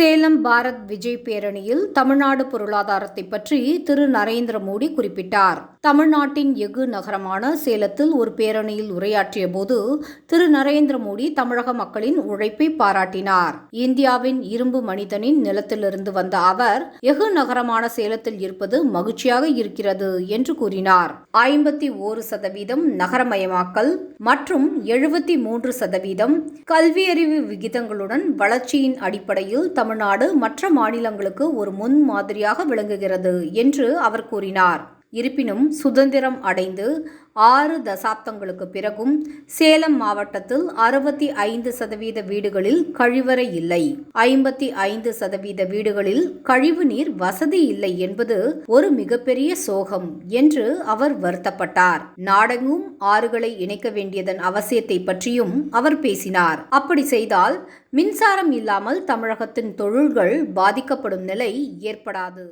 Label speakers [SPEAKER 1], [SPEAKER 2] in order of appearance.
[SPEAKER 1] சேலம் பாரத் விஜய் பேரணியில் தமிழ்நாடு பொருளாதாரத்தை பற்றி திரு. நரேந்திர மோடி குறிப்பிட்டார். தமிழ்நாட்டின் எஃகு நகரமான சேலத்தில் ஒரு பேரணியில் உரையாற்றிய போது திரு. நரேந்திர மோடி தமிழக மக்களின் உழைப்பை பாராட்டினார். இந்தியாவின் இரும்பு மனிதனின் நிலத்திலிருந்து வந்த அவர் எஃகு நகரமான சேலத்தில் இருப்பது மகிழ்ச்சியாக இருக்கிறது என்று கூறினார். ஐம்பத்தி ஓரு சதவீதம் நகரமயமாக்கல் மற்றும் எழுபத்தி மூன்று சதவீதம் கல்வியறிவு விகிதங்களுடன் வளர்ச்சியின் அடிப்படையில் தமிழ்நாடு மற்ற மாநிலங்களுக்கு ஒரு முன் மாதிரியாக விளங்குகிறது என்று அவர் கூறினார். இருப்பினும் சுதந்திரம் அடைந்து ஆறு தசாப்தங்களுக்கு பிறகும் சேலம் மாவட்டத்தில் அறுபத்தி ஐந்து சதவீத வீடுகளில் கழிவறை இல்லை. ஐம்பத்தி ஐந்து சதவீத வீடுகளில் கழிவுநீர் வசதி இல்லை என்பது ஒரு மிகப்பெரிய சோகம் என்று அவர் வருத்தப்பட்டார். நாடெங்கும் ஆறுகளை இணைக்க வேண்டியதன் அவசியத்தை பற்றியும் அவர் பேசினார். அப்படி செய்தால் மின்சாரம் இல்லாமல் தமிழகத்தின் தொழில்கள் பாதிக்கப்படும் நிலை ஏற்படாது.